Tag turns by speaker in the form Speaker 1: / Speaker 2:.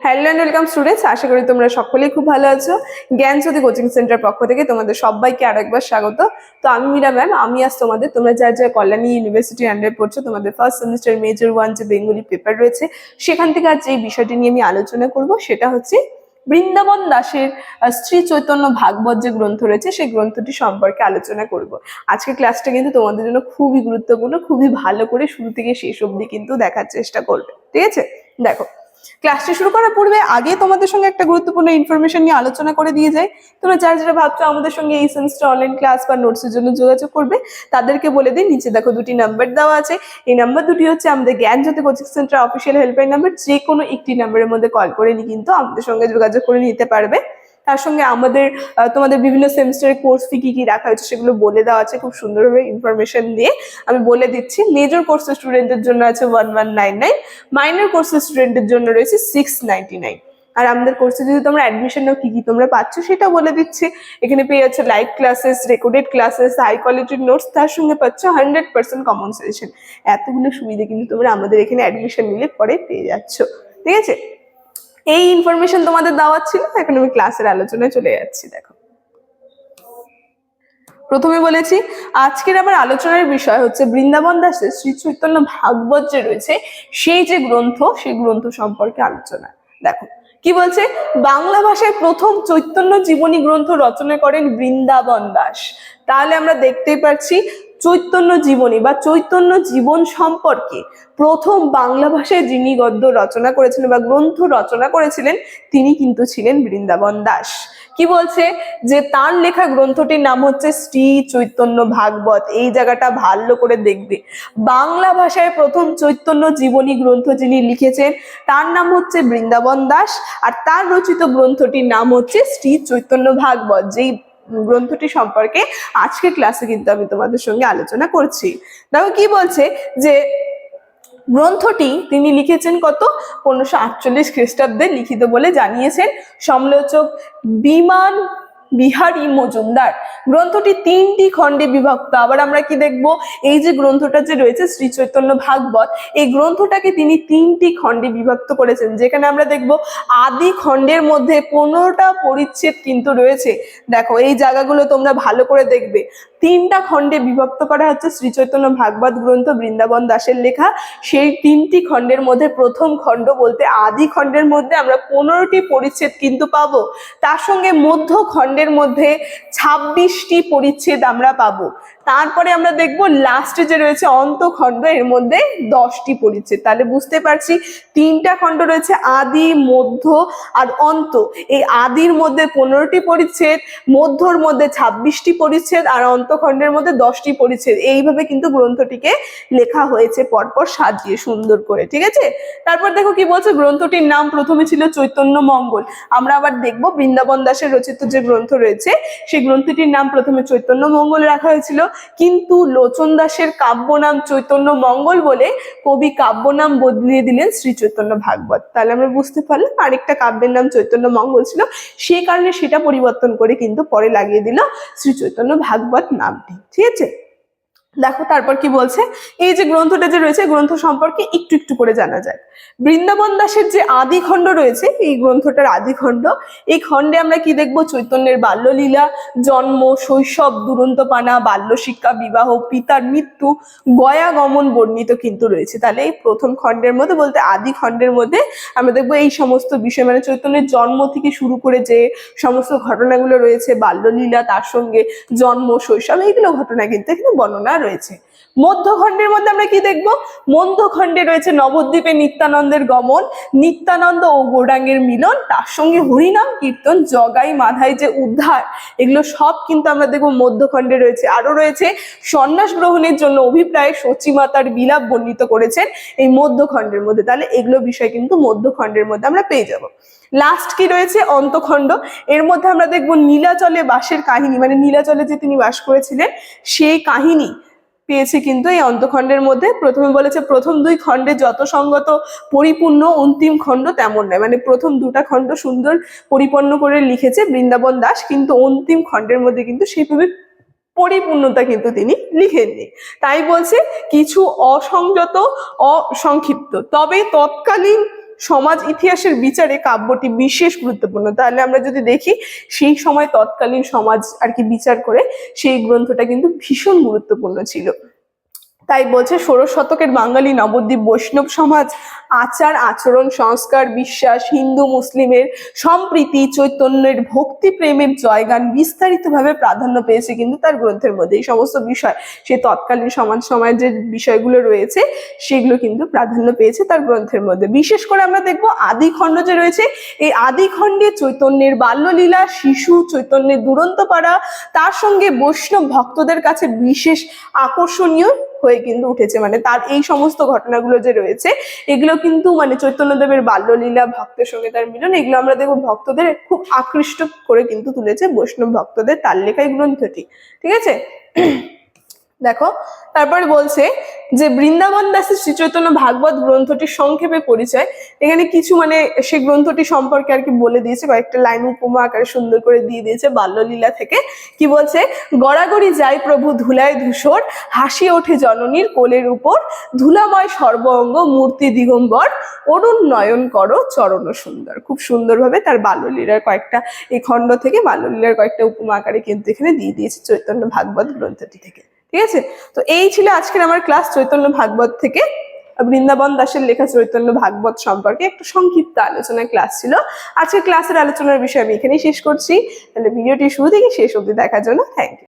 Speaker 1: Hello and welcome students আশা করি তোমরা সকলেই খুব ভালো আছো। জ্ঞানজ্যোতি কোচিং সেন্টার পক্ষ থেকে তোমাদের সবাইকে আরও একবার স্বাগত। তো আমি মীরা ম্যাম, আমি আজ তোমাদের, তোমরা যার যার কল্যাণী ইউনিভার্সিটি আন্ডার পড়ছো, তোমাদের ফার্স্ট সেমিস্টার মেজর ওয়ান যে বেঙ্গলি পেপার রয়েছে, সেখান থেকে আজ যে বিষয়টি নিয়ে আমি আলোচনা করব, সেটা হচ্ছে বৃন্দাবন দাসের শ্রী চৈতন্য ভাগবত যে গ্রন্থ রয়েছে, সেই গ্রন্থটি সম্পর্কে আলোচনা করব। আজকে ক্লাসটা কিন্তু তোমাদের জন্য খুবই গুরুত্বপূর্ণ, খুবই ভালো করে শুরু থেকে শেষ অবধি কিন্তু দেখার চেষ্টা করবে। ঠিক আছে? দেখো ক্লাসটি শুরু করার পূর্বে আগে তোমাদের সঙ্গে একটা গুরুত্বপূর্ণ ইনফরমেশন নিয়ে আলোচনা করে দিয়ে যাই। তোমরা যারা যারা ভাবছ আমাদের সঙ্গে এই সেমিস্টার অনলাইন ক্লাস বা নোটসের জন্য যোগাযোগ করবে, তাদেরকে বলে দিই, নিচে দেখো দুটি নাম্বার দেওয়া আছে। এই নাম্বার দুটি হচ্ছে আমাদের জ্ঞান Gyanjyoti coaching centre official helpline number যে কোনো একটি নাম্বারের মধ্যে কল করে নি কিন্তু আমাদের সঙ্গে যোগাযোগ করে নিতে পারবে। তার সঙ্গে আমাদের তোমাদের বিভিন্ন সেমিস্টারের কোর্স ফি কি কি রাখা হয়েছে সেগুলো বলে দেওয়া আছে, খুব সুন্দরভাবে ইনফরমেশন দিয়ে আমি বলে দিচ্ছি। মেজর কোর্সের স্টুডেন্টের জন্য আছে one one nine nine minor কোর্সের স্টুডেন্টের জন্য রয়েছে সিক্স নাইন আর আমাদের কোর্সে যদি তোমরা অ্যাডমিশন নাও, কি কি তোমরা পাচ্ছ সেটা বলে দিচ্ছি। এখানে পেয়ে যাচ্ছ live classes recorded classes high কোয়ালিটির নোটস তার সঙ্গে পাচ্ছ হান্ড্রেড পার্সেন্ট কমন সেশন এতগুলো সুবিধা কিন্তু তোমরা আমাদের এখানে অ্যাডমিশন নিলে পরে পেয়ে যাচ্ছ। ঠিক আছে? এই ইনফরমেশন তোমাদের দেওয়া ছিল, এখন আমি ক্লাসের আলোচনায় চলে যাচ্ছি, দেখো। প্রথমে বলেছি, আজকের আমার আলোচনার বিষয় হচ্ছে বৃন্দাবন দাসের শ্রী চৈতন্য ভাগবত যে রয়েছে, সেই যে গ্রন্থ, সেই গ্রন্থ সম্পর্কে আলোচনা। দেখো, কি বলছে? বাংলা ভাষায় প্রথম চৈতন্য জীবনী গ্রন্থ রচনা করেন বৃন্দাবন দাস। তাহলে আমরা দেখতেই পাচ্ছি চৈতন্য জীবনী বা চৈতন্য জীবন সম্পর্কে প্রথম বাংলা ভাষায় যিনি গদ্য রচনা করেছিলেন বা গ্রন্থ রচনা করেছিলেন, তিনি কিন্তু ছিলেন বৃন্দাবন দাস। কি বলছে? যে তার লেখা গ্রন্থটির নাম হচ্ছে শ্রী চৈতন্য ভাগবত। এই জায়গাটা ভালো করে দেখবে। বাংলা ভাষায় প্রথম চৈতন্য জীবনী গ্রন্থ যিনি লিখেছেন, তার নাম হচ্ছে বৃন্দাবন দাস আর তার রচিত গ্রন্থটির নাম হচ্ছে শ্রী চৈতন্য ভাগবত। যেই গ্রন্থটি সম্পর্কে আজকের ক্লাসে কিন্তু আমি তোমাদের সঙ্গে আলোচনা করছি। দেখো কি বলছে যে, গ্রন্থটি তিনি লিখেছেন কত? পনেরোশো আটচল্লিশ খ্রিস্টাব্দে লিখিত বলে জানিয়েছেন। সমালোচক বিমান বিহারী মজুমদার। গ্রন্থটি তিনটি খণ্ডে বিভক্ত। আবার আমরা কি দেখব? এই যে গ্রন্থটা যে রয়েছে শ্রী চৈতন্য ভাগবত, এই গ্রন্থটাকে তিনি তিনটি খণ্ডে বিভক্ত করেছেন। যেখানে আমরা দেখব, আদি খণ্ডের মধ্যে পনেরোটা পরিচ্ছেদ কিন্তু রয়েছে। দেখো, এই জায়গাগুলো তোমরা ভালো করে দেখবে। তিনটা খণ্ডে বিভক্ত করা হচ্ছে শ্রী চৈতন্য ভাগবত গ্রন্থ বৃন্দাবন দাসের লেখা। সেই তিনটি খণ্ডের মধ্যে প্রথম খণ্ড বলতে আদি খণ্ডের মধ্যে আমরা পনেরোটি পরিচ্ছেদ কিন্তু পাব। তার সঙ্গে মধ্য খণ্ডের মধ্যে ছাব্বিশটি পরিচ্ছেদ আমরা পাবো। তারপরে আমরা দেখব লাস্টে যে রয়েছে অন্তখণ্ড, এর মধ্যে দশটি পরিচ্ছেদ। তাহলে বুঝতে পারছি তিনটা খণ্ড রয়েছে, আদি, মধ্য আর অন্ত। এই আদির মধ্যে পনেরোটি পরিচ্ছেদ, মধ্যর মধ্যে ছাব্বিশটি পরিচ্ছেদ আর অন্তখণ্ডের মধ্যে দশটি পরিচ্ছেদ। এইভাবে কিন্তু গ্রন্থটিকে লেখা হয়েছে, পরপর সাজিয়ে সুন্দর করে, ঠিক আছে? তারপর দেখো কি বলছে, গ্রন্থটির নাম প্রথমে ছিল চৈতন্য মঙ্গল। আমরা আবার দেখব বৃন্দাবন দাসের রচিত যে গ্রন্থ রয়েছে, সেই গ্রন্থটির নাম প্রথমে চৈতন্য মঙ্গল রাখা হয়েছিল। কিন্তু লোচন দাসের কাব্য নাম চৈতন্য মঙ্গল বলে কবি কাব্য নাম বদলিয়ে দিলেন শ্রী চৈতন্য ভাগবত। তাহলে আমরা বুঝতে পারলাম আরেকটা কাব্যের নাম চৈতন্য মঙ্গল ছিল। সেই কারণে সেটা পরিবর্তন করে কিন্তু পরে লাগিয়ে দিল শ্রী চৈতন্য ভাগবত নামটি। ঠিক আছে? দেখো তারপর কি বলছে? এই যে গ্রন্থটা যে রয়েছে, গ্রন্থ সম্পর্কে একটু একটু করে জানা যায় বৃন্দাবন দাসের যে আদি খণ্ড রয়েছে, এই গ্রন্থটার আদি খণ্ড, এই খণ্ডে আমরা কি দেখব? চৈতন্যের বাল্যলীলা, জন্ম, শৈশব, দুরন্তপানা বাল্য শিক্ষা বিবাহ, পিতার মৃত্যু গয়া গমন বর্ণিত কিন্তু রয়েছে। তাহলে এই প্রথম খণ্ডের মধ্যে বলতে আদি খণ্ডের মধ্যে আমরা দেখব এই সমস্ত বিষয় মানে চৈতন্যের জন্ম থেকে শুরু করে যে সমস্ত ঘটনাগুলো রয়েছে, বাল্যলীলা, তার সঙ্গে জন্ম, শৈশব, এইগুলো ঘটনা কিন্তু এখানে বর্ণনা রয়েছে। মধ্যখণ্ডের মধ্যে আমরা কি দেখব? মধ্যখণ্ডে রয়েছে নবদ্বীপে নিত্যানন্দের গমন, নিত্যানন্দ ও গৌরাঙ্গের মিলন, তার সঙ্গে হরিনাম, কীর্তন, জগাই, মাধাই যে উদ্ধার, এগুলো সব কিন্তু আমরা দেখব মধ্যখণ্ডে রয়েছে। আরও রয়েছে, সন্ন্যাস গ্রহণের জন্য অভিপ্রায় সচিমাতার বিলাপ বর্ণিত করেছেন এই মধ্যখণ্ডের মধ্যে। তাহলে এগুলো বিষয় কিন্তু মধ্যখণ্ডের মধ্যে আমরা পেয়ে যাব। লাস্ট কি রয়েছে? অন্তখণ্ড। এর মধ্যে আমরা দেখব নীলাচলে বাসের কাহিনী মানে নীলাচলে যে তিনি বাস করেছিলেন, সেই কাহিনী পেয়েছে কিন্তু এই অন্তখণ্ডের মধ্যে। প্রথমে বলেছে, প্রথম দুই খণ্ডে যত সঙ্গত, পরিপূর্ণ, অন্তিম খণ্ড তেমন নয়। মানে প্রথম দুটা খণ্ড সুন্দর, পরিপূর্ণ করে লিখেছে বৃন্দাবন দাস, কিন্তু অন্তিম খণ্ডের মধ্যে কিন্তু সেইভাবে পরিপূর্ণতা কিন্তু তিনি লিখেননি। তাই বলছে, কিছু অসংযত, অসংক্ষিপ্ত। তবে তৎকালীন সমাজ ইতিহাসের বিচারে কাব্যটি বিশেষ গুরুত্বপূর্ণ। তাহলে আমরা যদি দেখি, সেই সময় তৎকালীন সমাজ আর কি বিচার করে, সেই গ্রন্থটা কিন্তু ভীষণ গুরুত্বপূর্ণ ছিল। তাই বলছে ষোড়শ শতকের বাঙালি নবদ্বীপ বৈষ্ণব সমাজ, আচার, আচরণ, সংস্কার, বিশ্বাস, হিন্দু, মুসলিমের সম্প্রীতি, চৈতন্যের ভক্তি প্রেমের জয়গান বিস্তারিতভাবে প্রাধান্য পেয়েছে কিন্তু তার গ্রন্থের মধ্যে। এই সমস্ত বিষয় সে তৎকালীন সমাজ সমাজের বিষয়গুলো রয়েছে, সেগুলো কিন্তু প্রাধান্য পেয়েছে তার গ্রন্থের মধ্যে। বিশেষ করে আমরা দেখব আদি খণ্ড যে রয়েছে, এই আদি খণ্ডে চৈতন্যের বাল্যলীলা, শিশু চৈতন্যের দুরন্ত পাড়া তার সঙ্গে বৈষ্ণব ভক্তদের কাছে বিশেষ আকর্ষণীয় হয়ে কিন্তু উঠেছে। মানে তার এই সমস্ত ঘটনাগুলো যে রয়েছে, এগুলো কিন্তু মানে চৈতন্যদেবের বাল্যলীলা, ভক্তের সঙ্গে তার মিলন, এগুলো আমরা দেখব ভক্তদের খুব আকৃষ্ট করে কিন্তু তুলেছে বৈষ্ণব ভক্তদের তার লেখা গ্রন্থটি। ঠিক আছে? দেখো, তারপরে বলছে যে বৃন্দাবন দাসের শ্রীচৈতন্য ভাগবত গ্রন্থটির সংক্ষেপে পরিচয়। এখানে কিছু মানে সে গ্রন্থটি সম্পর্কে আর কি বলে দিয়েছে, কয়েকটা লাইন উপমা আকারে সুন্দর করে দিয়ে দিয়েছে বাল্যলীলা থেকে। কি বলছে? গড়াগড়ি যায় প্রভু ধুলায় ধূসর, হাসি ওঠে জননীর কোলের উপর, ধুলাময় সর্ব অঙ্গ মূর্তি দিগম্বর, অরুণ নয়ন করো চরণ সুন্দর। খুব সুন্দরভাবে তার বাল্যলীলার কয়েকটা এই খণ্ড থেকে বাল্যলীলার কয়েকটা উপমা আকারে কিন্তু এখানে দিয়ে দিয়েছে চৈতন্য ভাগবত গ্রন্থটি থেকে। ঠিক আছে? তো এই ছিল আজকের আমার ক্লাস চৈতন্য ভাগবত থেকে। বৃন্দাবন দাসের লেখা চৈতন্য ভাগবত সম্পর্কে একটু সংক্ষিপ্ত আলোচনা ক্লাস ছিল। আজকে ক্লাসের আলোচনার বিষয় আমি এখানেই শেষ করছি। তাহলে ভিডিওটি শুরু থেকে শেষ অবধি দেখার জন্য থ্যাংক ইউ